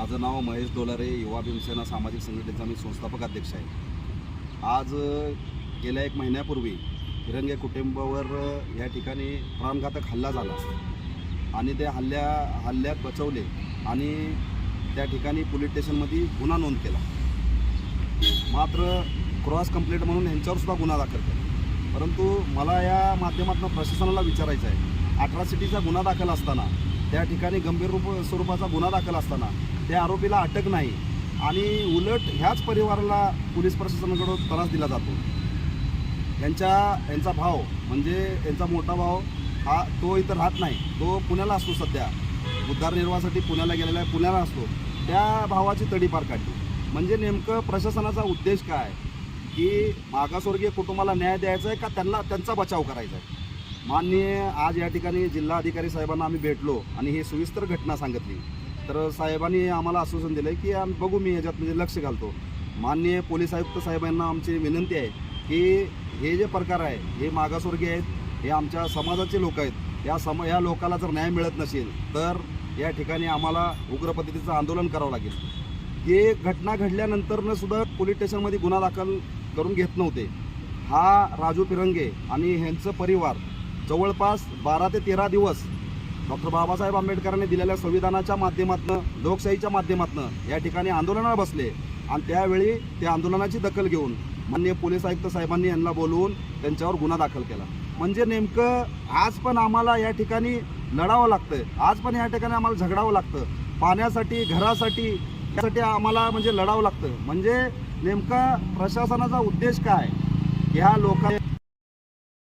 माझं नाव महेश डोलारे युवा भीमसेना सामाजिक संघटनेचा मी संस्थापक अध्यक्ष आहे. आज गेल्या एक महिन्यापूर्वी तिरंगे कुटुंबावर या ठिकाणी प्राणघातक हल्ला झाला. आणि त्या हल्ल्या हल्ल्यात बचवले आणि त्या ठिकाणी पोलीस स्टेशनमध्ये गुन्हा नोंद केला. मात्र क्रॉस कंप्लेंट म्हणून ह्यांच्यावरसुद्धा गुन्हा दाखल केला. परंतु मला या माध्यमातून प्रशासनाला विचारायचं आहे. अठरा सिटीचा गुन्हा दाखल असताना त्या ठिकाणी गंभीर रूप स्वरूपाचा गुन्हा दाखल असताना त्या आरोपीला अटक नाही आणि उलट ह्याच परिवाराला पोलीस प्रशासनाकडून त्रास दिला जातो. यांच्या यांचा भाव म्हणजे यांचा मोठा भाव हा तो इथं राहत नाही. तो पुण्याला असतो सध्या. उद्धारनिर्वाहासाठी पुण्याला गेलेला आहे पुण्याला असतो. त्या भावाची तडीपार काढली. म्हणजे नेमकं प्रशासनाचा उद्देश काय? की मागासवर्गीय कुटुंबाला न्याय द्यायचा आहे का त्यांना त्यांचा बचाव करायचा आहे? माननीय आज या ठिकाणी जिल्हा अधिकारी साहेबांना आम्ही भेटलो आणि ही सविस्तर घटना सांगितली. तर साहेबांनी आम्हाला आश्वासन दिलं की आम्ही बघू मी ह्याच्यात म्हणजे लक्ष घालतो. माननीय पोलीस आयुक्त साहेबांना आमची विनंती आहे की हे जे प्रकार आहे हे मागासवर्गीय आहेत हे आमच्या समाजाचे लोक आहेत या सम या लोकाला जर न्याय मिळत नसेल तर या ठिकाणी आम्हाला उग्र पद्धतीचं आंदोलन करावं लागेल. हे घटना घडल्यानंतरनं सुद्धा पोलीस स्टेशनमध्ये गुन्हा दाखल करून घेत नव्हते. हा राजू पिरंगे आणि ह्यांचं परिवार जवळपास बारा ते तेरा दिवस डॉक्टर बाबासाहेब आंबेडकरांनी दिलेल्या संविधानाच्या माध्यमातून लोकशाहीच्या माध्यमातून या ठिकाणी आंदोलनाला बसले. आणि त्यावेळी त्या आंदोलनाची दखल घेऊन माननीय पोलीस आयुक्त साहेबांनी यांना बोलवून त्यांच्यावर गुन्हा दाखल केला. म्हणजे नेमकं आज पण आम्हाला या ठिकाणी लढावं लागतं आज पण या ठिकाणी आम्हाला झगडावं लागतं. पाण्यासाठी घरासाठी यासाठी आम्हाला म्हणजे लढावं लागतं. म्हणजे नेमका प्रशासनाचा उद्देश काय? ह्या लोकांना